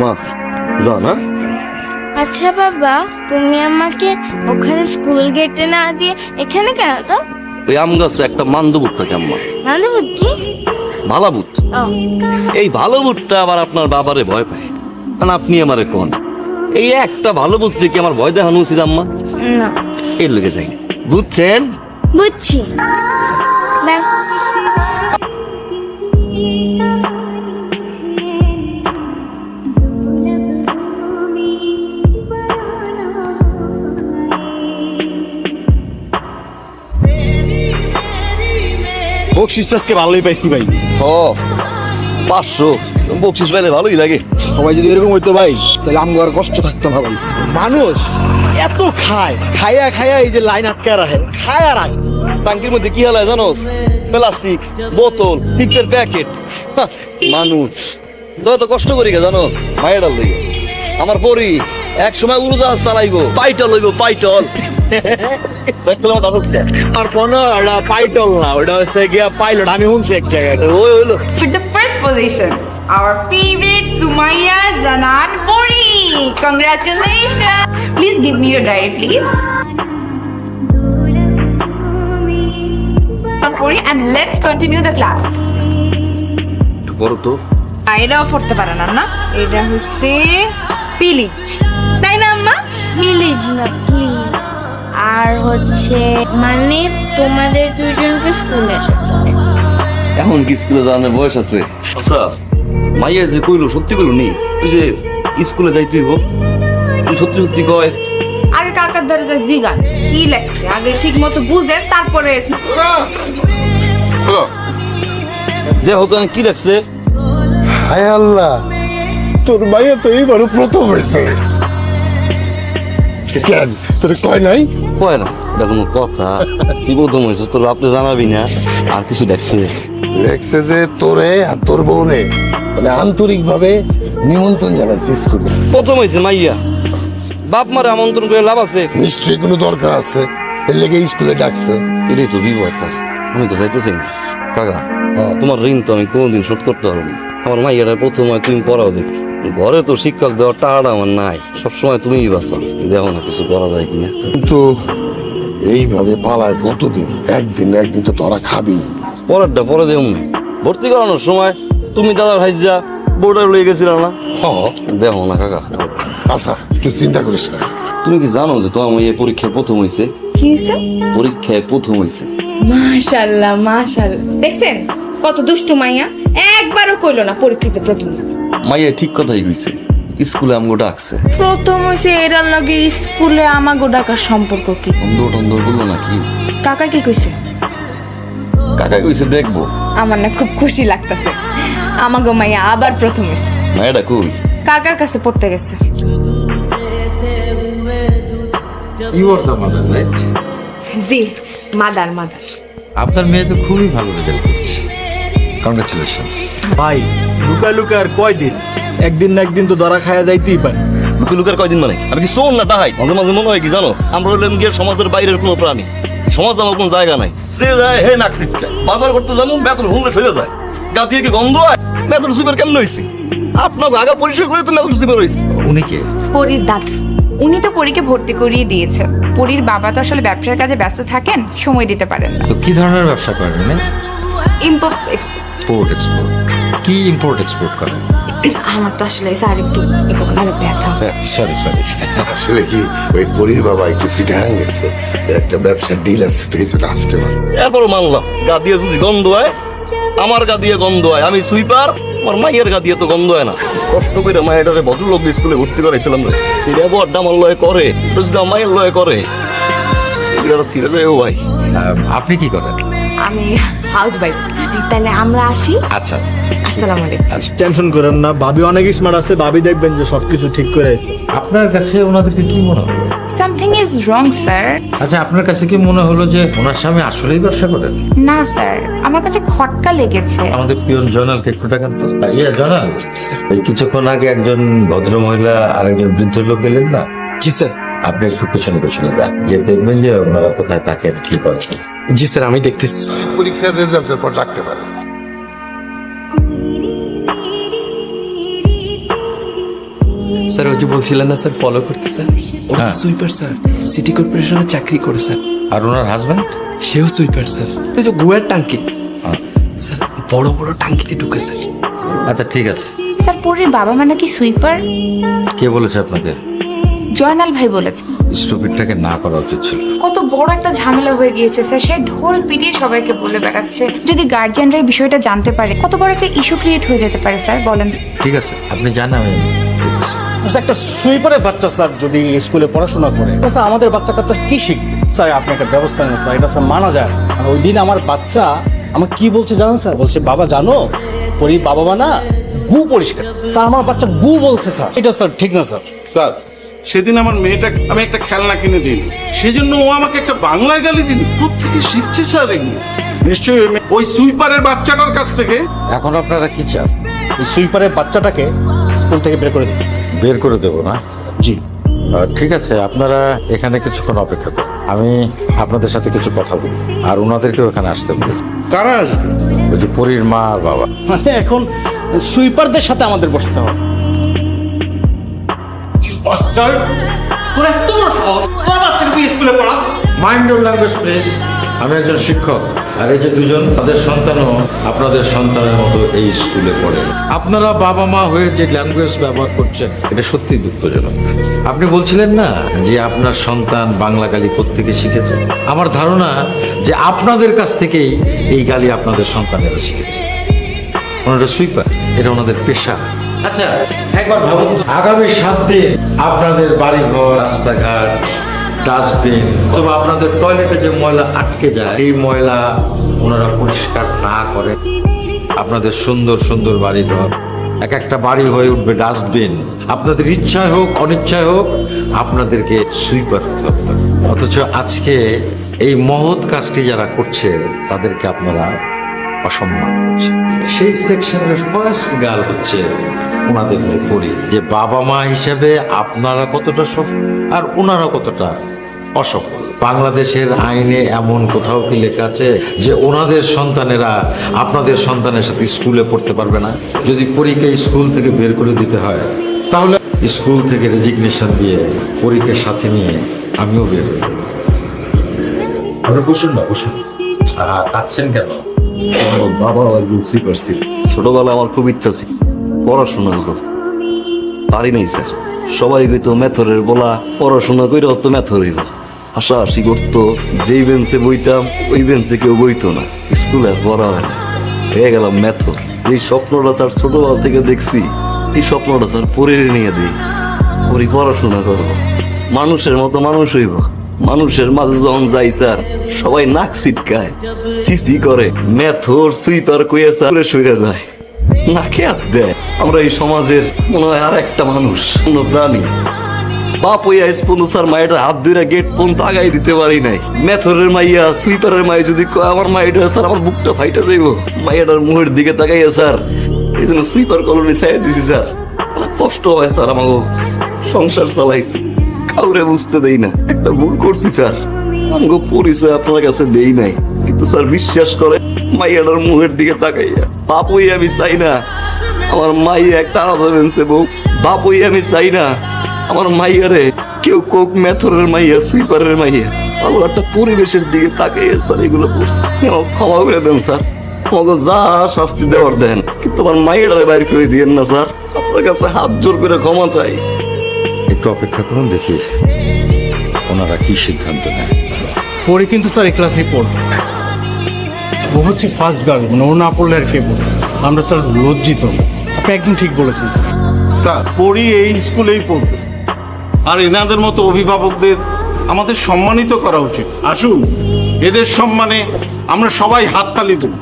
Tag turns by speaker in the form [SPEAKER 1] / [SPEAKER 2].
[SPEAKER 1] মা যা না।
[SPEAKER 2] আচ্ছা বাবা তুমি আমাকে ওখানে স্কুল গেটে না দিয়ে এখানে কেন তো?
[SPEAKER 1] ওই আম গাছে একটা মান্দবুট থাকে আম্মা।
[SPEAKER 2] মানে বুদ্ধি
[SPEAKER 1] ভালা বুট এই ভালো বুটটা আবার আপনার বাবারে ভয় পায়। কারণ আপনি আমারে কোন? এই একটা ভালো কি আমার ভয় দেখানো উচিত আম্মা।
[SPEAKER 2] না।
[SPEAKER 1] এর লেগে যাই। বুঝছেন?
[SPEAKER 2] বুঝছি।
[SPEAKER 3] বকশিস তো আজকে ভালোই পাইছি ভাই।
[SPEAKER 1] ও পাঁচশো। বকশিস পাইলে ভালোই লাগে।
[SPEAKER 3] সবাই যদি এরকম হইতো ভাই তাহলে আমগো আর কষ্ট থাকতো না ভাই। মানুষ এত খায় খায়া খায়া এই যে লাইন আটকে রাখে খায় আর আয়
[SPEAKER 1] টাঙ্কির মধ্যে কি হালায় জানোস? প্লাস্টিক বোতল চিপসের প্যাকেট। মানুষ। যত কষ্ট করি গে জানোস মায়ের লইব আমার পরি এক সময় উড়োজাহাজ চালাইবো পাইটল লইব পাইটল।
[SPEAKER 3] আর কোনো পাইটল না ওটা হচ্ছে গিয়া পাইলট আমি শুনছি এক জায়গায়
[SPEAKER 1] ওই হইল
[SPEAKER 4] For the first position, our favorite Sumaya Zanan Puri. Congratulations. Please give me your diary, please. And let's continue the class.
[SPEAKER 1] বড় তো
[SPEAKER 4] এটাও পড়তে পারে না না এটা হচ্ছে পিলিজ তাই না আম্মা
[SPEAKER 2] প্লিজ না প্লিজ আর হচ্ছে মানে তোমাদের দুজনকে স্কুলে
[SPEAKER 1] এখন কি স্কুলে যাওয়ার বয়স আছে? আচ্ছা মাইয়া যে কইলো সত্যি কইলো নি? ওই যে স্কুলে যাই তুই তুই সত্যি সত্যি কয়?
[SPEAKER 4] আগে কাকার দ্বারা যা জিগান। কি লেখছে? আগে ঠিক মতো বুঝে তারপরে
[SPEAKER 1] যে হতো কি লাগছে
[SPEAKER 3] হায় আল্লাহ তোর মাইয়া তো এইবারও প্রথম হয়েছে। কেন? তোর কয় নাই?
[SPEAKER 1] কয় না? এটা কোনো কথা। কি প্রথম হয়েছে তোর আপনি জানাবি না? আর কিছু দেখছে?
[SPEAKER 5] দেখছে যে তোরে আর তোর বউরে মানে আন্তরিক ভাবে নিমন্ত্রণ জানাচ্ছে স্কুলে।
[SPEAKER 1] প্রথম হয়েছে মাইয়া। বাপ মারে আমন্ত্রণ করে লাভ আছে?
[SPEAKER 5] নিশ্চয়ই কোনো দরকার আছে। এর লেগে স্কুলে ডাকছে।
[SPEAKER 1] এটাই তো বিপদ। আমি তো যাইতেছি না। কাকা তোমার ঋণ তো আমি কোনোদিন শোধ করতে পারব না। আমার মাইয়ারা প্রথম হয় তুমি পড়াও দেখি। ঘরে তো শিক্ষক দেওয়ার টাকাটা আমার নাই। সবসময় তুমিই বাঁচা। দেখো না কিছু করা যায় কিনা।
[SPEAKER 5] কিন্তু এইভাবে পালায় কতদিন? একদিন একদিন তো তোরা খাবি।
[SPEAKER 1] পরেরটা পরে দেব না। ভর্তি করানোর সময় তুমি দাদার হাইজা বোর্ডার লয়ে গেছিল না?
[SPEAKER 5] হ।
[SPEAKER 1] দেখো না কাকা।
[SPEAKER 5] আচ্ছা তুই চিন্তা করিস না।
[SPEAKER 1] তুমি কি জানো যে তোমার মেয়ে পরীক্ষায় প্রথম হয়েছে
[SPEAKER 4] কি হয়েছে
[SPEAKER 1] পরীক্ষায় প্রথম হয়েছে
[SPEAKER 4] মাশাল্লাহ মাশাল্লাহ। দেখছেন? কত দুষ্টু মাইয়া। একবারও কইলো না পরীক্ষা যে প্রথম হইছে।
[SPEAKER 1] মাইয়া ঠিক কথাই কইছে। স্কুলে আমগো ডাকছে।
[SPEAKER 4] প্রথম হইছে এরার লগে স্কুলে আমাগো ডাকার সম্পর্ক কি?
[SPEAKER 1] অন্ধ টন্ধ বলল নাকি
[SPEAKER 4] কাকা কি কইছে?
[SPEAKER 1] কাকা কইছে দেখব।
[SPEAKER 4] আমার না খুব খুশি লাগতাছে। আমাগো মাইয়া আবার প্রথম হইছে।
[SPEAKER 1] মায়েরা কই?
[SPEAKER 4] কাকার কাছে পড়তে গেছে।
[SPEAKER 6] You are the mother right
[SPEAKER 4] ji. Mother mother.
[SPEAKER 6] আপনার মেয়ে তো খুবই ভালো রেজাল্ট করছে। কংগ্রেচুলেশনস
[SPEAKER 3] ভাই লুকা লুকা আর কয়দিন? একদিন না একদিন তো ধরা খায়া যাইতেই পারে।
[SPEAKER 1] লুকে লুকার কয়দিন মানে? আমি কি শোন না তাহাই? মাঝে মাঝে মনে হয় কি জানোস? আমরা হইলাম গিয়ে সমাজের বাইরের কোনো প্রাণী। সমাজ আমার কোনো জায়গা নাই। সে যায় হে নাক বাজার করতে জানো বেতন হুমলে সরে যায়। গা দিয়ে কি গন্ধ হয় বেতন সুপার কেমন হয়েছি আপনার আগা পরিষ্কার করে তো বেতন সুপার হয়েছি
[SPEAKER 6] উনি কে?
[SPEAKER 4] পরীর দাদা। উনি তো পরীকে ভর্তি করিয়ে দিয়েছে। পরীর বাবা তো আসলে ব্যবসার কাজে ব্যস্ত থাকেন সময় দিতে পারেন। না
[SPEAKER 6] তো কি ধরনের ব্যবসা করেন
[SPEAKER 4] ইম্পোর্ট
[SPEAKER 6] ইম্পোর্ট এক্সপোর্ট কি ইম্পোর্ট এক্সপোর্ট করেন?
[SPEAKER 4] আমার তো আসলে স্যার একটু এরকম ব্যথা।
[SPEAKER 5] সরি সরি আসলে কি ওই পরির বাবা একটু সিটাহাং গেছে একটা ব্যবসার ডিল আছে তো এই জন্য আসতে পারে।
[SPEAKER 1] এরপরও মানলাম গা দিয়ে যদি গন্ধ হয় আমার গা দিয়ে গন্ধ হয় আমি সুইপার আমার মাইয়ের গা দিয়ে তো গন্ধ হয় না। কষ্ট করে মায়েরারে ভদ্রলোক স্কুলে ভর্তি করাইছিলাম রে। সিরিয়া বড্ডা আমার লয় করে তো মায়ের লয় করে। সিরে ছিঁড়ে দেয় ও ভাই।
[SPEAKER 6] আপনি কি করেন?
[SPEAKER 4] আমি হাউস ওয়াইফ জি তাহলে আমরা আসি।
[SPEAKER 6] আচ্ছা।
[SPEAKER 4] আসসালামু আলাইকুম।
[SPEAKER 3] টেনশন করেন না ভাবি অনেক স্মার্ট আছে ভাবি দেখবেন যে সবকিছু ঠিক করে আছে।
[SPEAKER 6] আপনার কাছে ওনাদেরকে কি মনে হলো?
[SPEAKER 4] সামথিং ইজ রং স্যার
[SPEAKER 6] আচ্ছা আপনার কাছে কি মনে হলো যে ওনার স্বামী আসলেই ব্যবসা করেন
[SPEAKER 4] না স্যার আমার কাছে খটকা লেগেছে।
[SPEAKER 6] আমাদের পিয়ন জনালকে একটু টাকান তো। ইয়ে জনাল এই কিছুক্ষণ আগে একজন ভদ্র মহিলা আর একজন বৃদ্ধ লোক গেলেন না?
[SPEAKER 7] জি স্যার
[SPEAKER 6] আপনি একটু পেছনে পেছনে যান। গিয়ে দেখবেন যে ওনারা কোথায় থাকেন কি করেন
[SPEAKER 7] জি স্যার আমি দেখতেছি।
[SPEAKER 5] পরীক্ষার রেজাল্টের পর রাখতে পারে
[SPEAKER 7] স্যার ওই যে বলছিলেন না স্যার ফলো করতে স্যার? ও তো
[SPEAKER 6] হ্যাঁ।
[SPEAKER 7] সুইপার স্যার সিটি কর্পোরেশনে চাকরি করে স্যার।
[SPEAKER 6] আর ওনার হাজব্যান্ড
[SPEAKER 7] সেও সুইপার স্যার। ওই যে গুয়ার টাঙ্কি। স্যার বড় বড় টাঙ্কিতে ঢুকে স্যার।
[SPEAKER 6] আচ্ছা ঠিক আছে।
[SPEAKER 4] স্যার পরীর বাবা মা নাকি সুইপার
[SPEAKER 6] কে বলেছে আপনাকে?
[SPEAKER 4] জয়নাল ভাই বলেছে
[SPEAKER 6] স্টুপিডটাকে না করা উচিত ছিল।
[SPEAKER 4] কত বড় একটা ঝামেলা হয়ে গিয়েছে স্যার সে ঢোল পিটিয়ে সবাইকে বলে বেড়াচ্ছে। যদি গার্জিয়ানরা এই বিষয়টা জানতে পারে কত বড় একটা ইস্যু ক্রিয়েট হয়ে যেতে পারে স্যার বলেন।
[SPEAKER 6] ঠিক আছে আপনি জান আমি।
[SPEAKER 8] স্যার, একটা সুইপারের বাচ্চা স্যার যদি স্কুলে পড়াশোনা করে স্যার আমাদের বাচ্চা কাচ্চা কি শিখবে? স্যার আপনি একটা ব্যবস্থা নেন স্যার এটা স্যার মানা যায়। আর ওই দিন আমার বাচ্চা আমাকে কি বলছে জানেন স্যার? বলছে বাবা জানো পরি বাবা মা না গু পরিষ্কার। স্যার আমার বাচ্চা গু বলছে স্যার। এটা স্যার ঠিক না স্যার।
[SPEAKER 9] স্যার সেদিন আমার মেয়েটা আমি একটা খেলনা কিনে দিই। সেজন্য ও আমাকে একটা বাংলায় গালি দিন থেকে শিখছে স্যার এগুলো? নিশ্চয়ই ওই সুইপারের বাচ্চাটার কাছ থেকে?
[SPEAKER 6] এখন আপনারা কি চান?
[SPEAKER 8] ওই সুইপারের বাচ্চাটাকে স্কুল থেকে বের করে দিন।
[SPEAKER 6] বের করে দেবো না?
[SPEAKER 8] জি।
[SPEAKER 6] ঠিক আছে আপনারা এখানে কিছুক্ষণ অপেক্ষা করুন। আমি আপনাদের সাথে কিছু কথা বলি আর ওনাদেরকেও এখানে আসতে বলি।
[SPEAKER 9] কারা আসবে?
[SPEAKER 6] ওই যে পরীর মা আর বাবা।
[SPEAKER 8] মানে এখন সুইপারদের সাথে আমাদের বসতে হবে। তোর এত বড় সাহস। তোর বাচ্চাকে তুই স্কুলে পড়াস?
[SPEAKER 6] মাইন্ড ইউর ল্যাঙ্গুয়েজ প্লিজ আমি একজন শিক্ষক, আর এই যে দুজন, তাদের সন্তানও আপনাদের সন্তানের মতো এই স্কুলে পড়ে। আপনারা বাবা মা হয়ে যে ল্যাঙ্গুয়েজ ব্যবহার করছেন, এটা সত্যি দুঃখজনক। আপনি বলছিলেন না যে আপনার সন্তান বাংলা গালি থেকে শিখেছে? আমার ধারণা যে আপনাদের কাছ থেকেই এই গালি আপনাদের সন্তানেরা শিখেছে। ওনারা সুইপার, এটা ওনাদের পেশা। আচ্ছা একবার ভাবুন। আগামী সাত দিন আপনাদের বাড়িঘর, রাস্তাঘাট, ডাস্টবিন অথবা আপনাদের টয়লেটে যে ময়লা আটকে যায়, এই ময়লা ওনারা পরিষ্কার না করে। আপনাদের সুন্দর সুন্দর বাড়িঘর, এক একটা বাড়ি হয়ে উঠবে ডাস্টবিন। আপনাদের ইচ্ছায় হোক, অনিচ্ছায় হোক, আপনাদেরকে সুইপার অথচ আজকে এই মহৎ কাজটি যারা করছে, তাদেরকে আপনারা অসম্মান করছে। সেই সেকশনের ফার্স্ট গার্ল হচ্ছে ওনাদের মেয়ে পড়ি যে বাবা মা হিসেবে আপনারা কতটা সফল আর ওনারা কতটা অসফল? বাংলাদেশের আইনে এমন কোথাও কি লেখা আছে যে ওনাদের সন্তানেরা আপনাদের সন্তানের সাথে স্কুলে পড়তে পারবে না? যদি পরীকে স্কুল থেকে বের করে দিতে হয় তাহলে স্কুল থেকে রেজিগনেশন দিয়ে পরীকে সাথে নিয়ে আমিও বের যাব। আপনি বসুন না বসুন কাচ্ছেন কেন?
[SPEAKER 1] বাবা একজন সুইপার ছিল। ছোটবেলায় আমার খুব ইচ্ছা ছিল। পড়াশোনা করব পারি নাই, স্যার। সবাই কইতো, মেথরের বলা, পড়াশোনা করে অত মেথর হইব। হাসাহাসি করতো, যেই বেঞ্চে বইতাম, ওই বেঞ্চে কেউ বইতো না। স্কুলে পড়া হয় না। হয়ে গেলাম মেথর। যে স্বপ্নটা, স্যার, ছোটবেলা থেকে দেখছি, এই স্বপ্নটা, স্যার পরে নিয়ে দিই। পরি পড়াশোনা করব। মানুষের মতো মানুষ হইব। মানুষের মাঝে যখন যাই, স্যার, সবাই নাক ছিটকায়, সিসি করে, মেথর, সুইপার কইয়া স্যার সইরে যায়। নাকে হাত দেয়। আমরা এই সমাজের মনে হয় আর একটা মানুষ কোন প্রাণী। বাপ ওই আইস পর্যন্ত স্যার মায়ের হাত ধরে গেট পর্যন্ত আগাই দিতে পারি নাই। মেথরের মাইয়া, সুইপারের মাই যদি কয়, আমার মাইটা স্যার, আমার বুকটা ফাইটা যাইব। মাইয়াটার মুহের দিকে তাকাইয়া, স্যার, এই জন্য সুইপার কলোনি চাই দিছি, স্যার। কষ্ট হয়, স্যার আমাকে সংসার চালাইতে। কাউরে বুঝতে দেই না। একটা ভুল করছি, স্যার। আমগো পরিচয় আপনার কাছে দেই নাই। কিন্তু স্যার বিশ্বাস করে মাইয়াটার মুহের দিকে তাকাইয়া, বাপই আমি চাই না। আমার মাইয়া একটা আলাদা বেঞ্চে বউ, বাপই আমি চাই না। আমার মাইয়ারে কেউ কোক মেথরের মাইয়া, সুইপারের মাইয়া ভালো একটা পরিবেশের দিকে তাকাইয়া স্যার এগুলো করছে। আমাকে ক্ষমা করে দেন, স্যার। আমাকে যা শাস্তি দেওয়ার দেন। কিন্তু আমার মাইয়াটারে বাইর করে দিয়েন না, স্যার। আপনার কাছে হাত জোর করে ক্ষমা চাই।
[SPEAKER 6] একটু অপেক্ষা করুন দেখি ওনারা কি সিদ্ধান্ত নেয়।
[SPEAKER 8] পরে কিন্তু স্যার এই ক্লাসেই পড়বে ও হচ্ছে ফার্স্ট গার্ল মানে ও না পড়লে আর কে পড়বে? আমরা স্যার লজ্জিত। আপনি একদম ঠিক বলেছেন স্যার।
[SPEAKER 9] স্যার পড়ি এই স্কুলেই পড়বে। আর এনাদের মতো অভিভাবকদের আমাদের সম্মানিত করা উচিত। আসুন এদের সম্মানে আমরা সবাই হাততালি দেব।